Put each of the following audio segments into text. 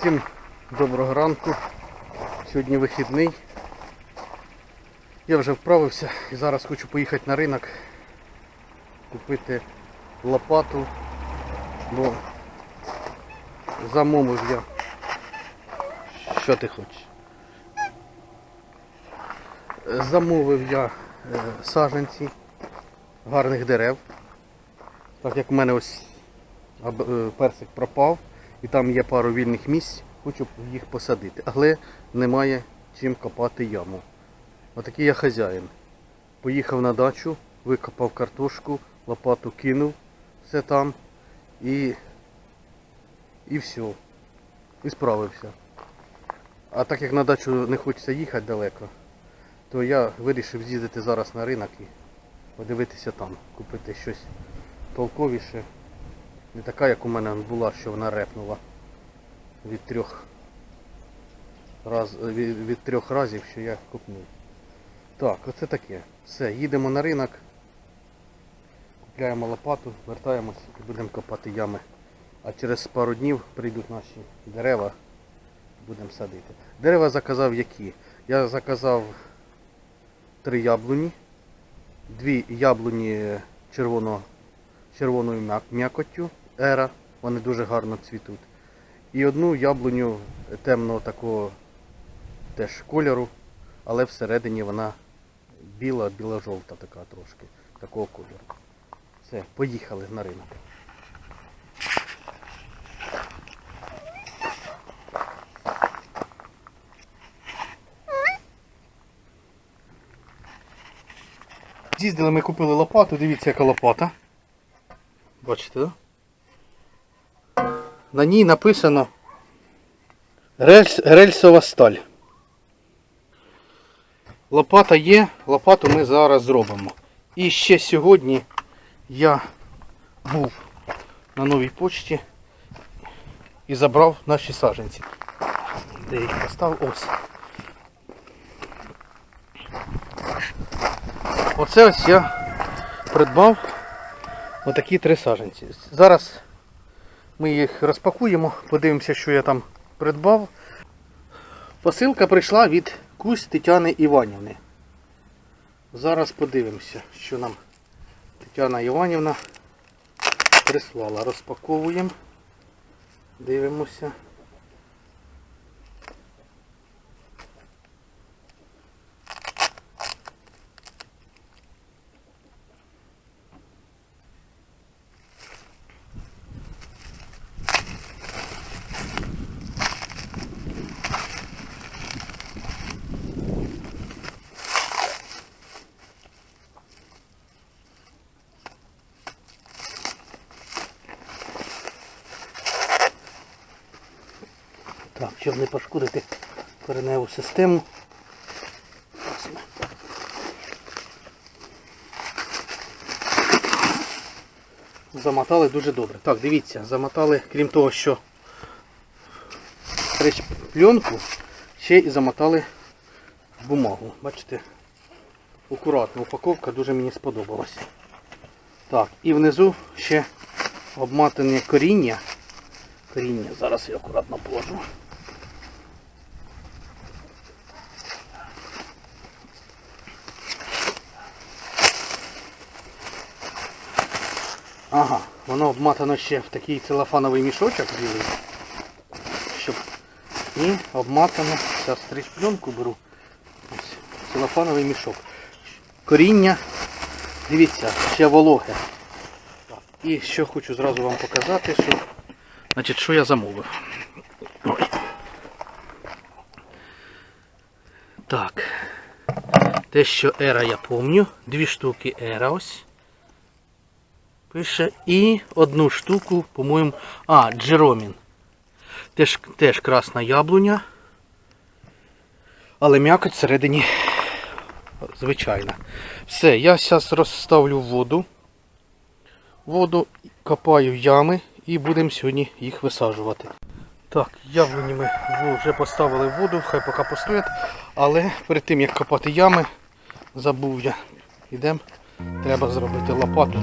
Всім доброго ранку. Сьогодні вихідний. Я вже вправився і зараз хочу поїхати на ринок, купити лопату, бо замовив я. Що ти хочеш? Замовив я е, саджанці гарних дерев. Так як в мене ось е, персик пропав і там є пару вільних місць, хочу їх посадити. Але немає чим копати яму. Отакий я хазяїн. Поїхав на дачу, викопав картошку, лопату кинув, все там і, і все. І справився. А так як на дачу не хочеться їхати далеко, то я вирішив з'їздити зараз на ринок і подивитися там, купити щось толковіше. Не така, як у мене була, що вона репнула від трьох раз, від, від трьох разів, що я купнув. Так, оце таке. Все, їдемо на ринок, купляємо лопату, вертаємось і будемо копати ями. А через пару днів прийдуть наші дерева, будемо садити. Дерева заказав які? Я заказав три яблуні, дві яблуні червоного червоною м'якоттю ера, вони дуже гарно цвітуть. І одну яблуню темного такого теж кольору, але всередині вона біла, біла-жовта така трошки, такого кольору. Все, поїхали на ринок. З'їздили, ми купили лопату, дивіться, яка лопата. Бачите, так? На ній написано рельс, рельсова сталь. Лопата є, лопату ми зараз зробимо. І ще сьогодні я був на новій почті і забрав наші саджанці. Де їх поставив? Ось. Оце ось я придбав отакі три саджанці. Зараз ми їх розпакуємо, подивимося, що я там придбав. Посилка прийшла від Кусь Тетяни Іванівни. Зараз подивимося, що нам Тетяна Іванівна прислала. Розпаковуємо. Дивимося. Так, щоб не пошкодити кореневу систему. Замотали дуже добре. Так, дивіться, замотали, крім того, що пленку, ще й замотали бумагу. Бачите? Акуратно, упаковка дуже мені сподобалась. Так, і внизу ще обматане коріння. Коріння зараз я акуратно положу. Ага, воно обматано ще в такий целофановий мішочок білий. Щоб... І обматано, зараз стрічленку беру. Ось, целофановий мішок. Коріння, дивіться, ще вологе. І що хочу зразу вам показати, що Значить, що я замовив? Ой. Так. Те, що ера я помню. Дві штуки ера ось. Пише. І одну штуку, по-моєму. А, Джеромін. Теж, теж красна яблуня. Але м'якоть всередині звичайна. Все, я зараз розставлю воду. Воду копаю ями і будемо сьогодні їх висаджувати. Так, яблуні ми вже поставили воду, хай поки постоять. Але перед тим як копати ями, забув я. Йдемо, треба зробити лопату.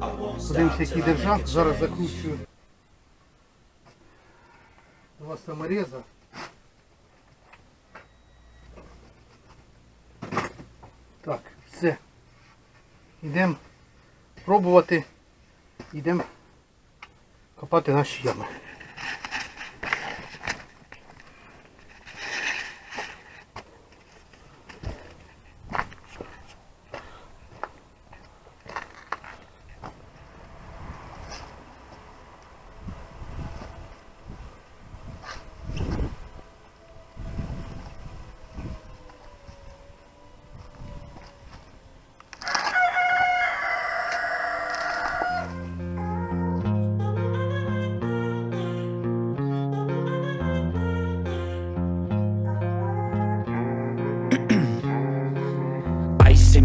Подивимося, який till держав. Зараз закручую два самореза. Так, все. Йдемо пробувати. Йдемо копати наші ями.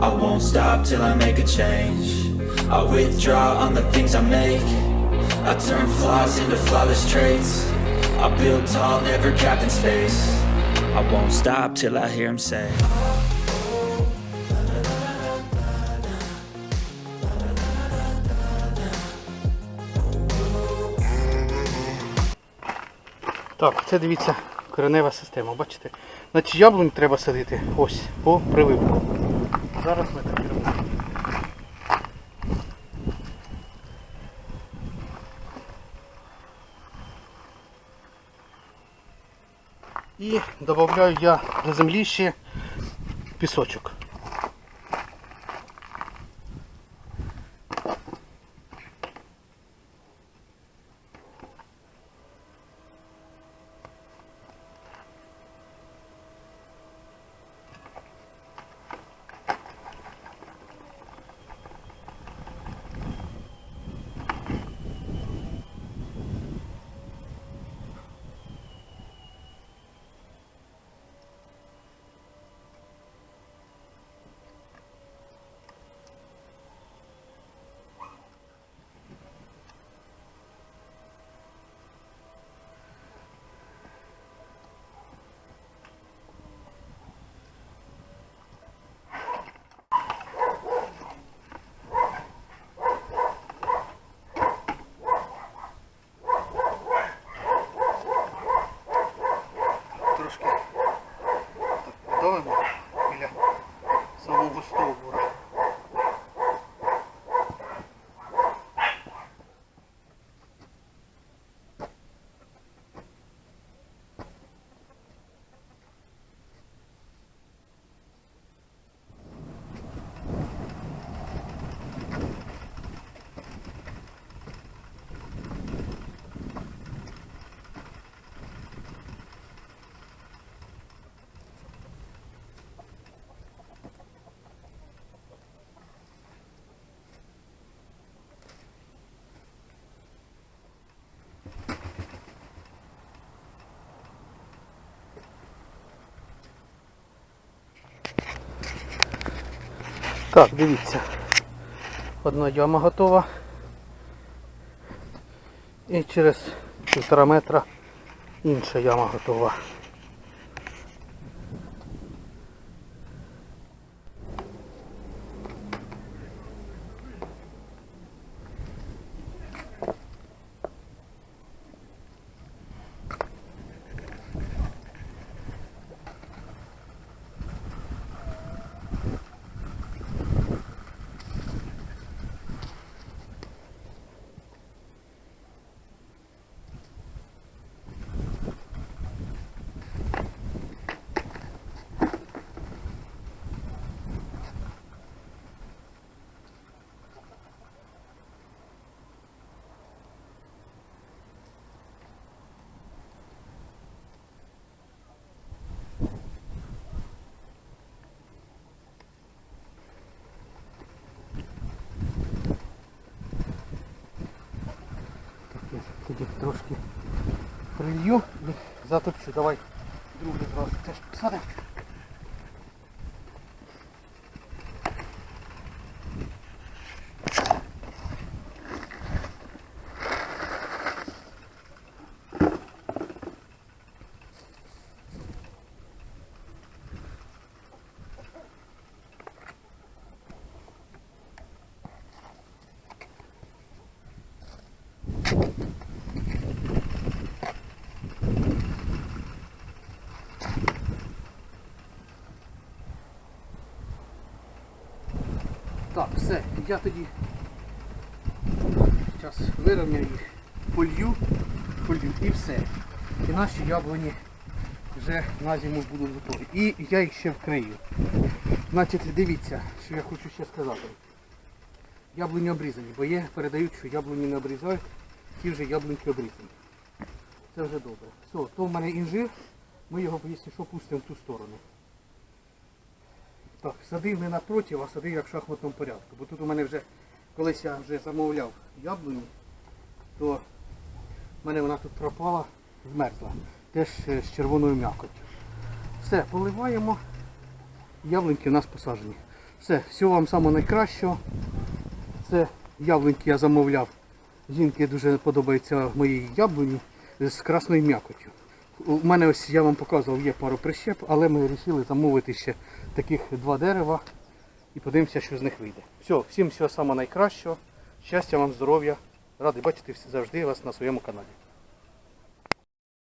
I won't stop till I make a change I withdraw on the things I make I turn flaws into flawless traits I build tall, never capped in space I won't stop till I hear him say Так, це дивіться коренева система, бачите? Значить яблунь треба садити ось по прививку. Зараз ми так робимо. І додаю я до землі ще пісочок. Так, дивіться. Одна яма готова. І через півтора метра інша яма готова. Так, я тоді трошки прилью і затопчу. Давай другий раз теж посадимо. Так, все, я тоді зараз вирівняю їх, полью, полью і все. І наші яблуні вже на зиму будуть готові. І я їх ще вкрию. Значить, дивіться, що я хочу ще сказати. Яблуні обрізані, бо є, передають, що яблуні не обрізають, ті вже яблуньки обрізані. Це вже добре. Все, то в мене інжир, ми його, якщо що, пустимо в ту сторону. Так, садив не напротив, а садив як в шахматному порядку. Бо тут у мене вже, колись я вже замовляв яблуню, то в мене вона тут пропала, змерзла. Теж е, з червоною м'якоттю. Все, поливаємо. Яблуньки у нас посаджені. Все, всього вам самого найкращого. Це яблуньки я замовляв. Жінки дуже подобаються мої яблуні з красною м'якоттю. У мене ось я вам показував, є пару прищеп, але ми вирішили замовити ще таких два дерева і подивимося, що з них вийде. Все, всім всього самого найкращого. Щастя вам, здоров'я. Радий бачити завжди вас на своєму каналі.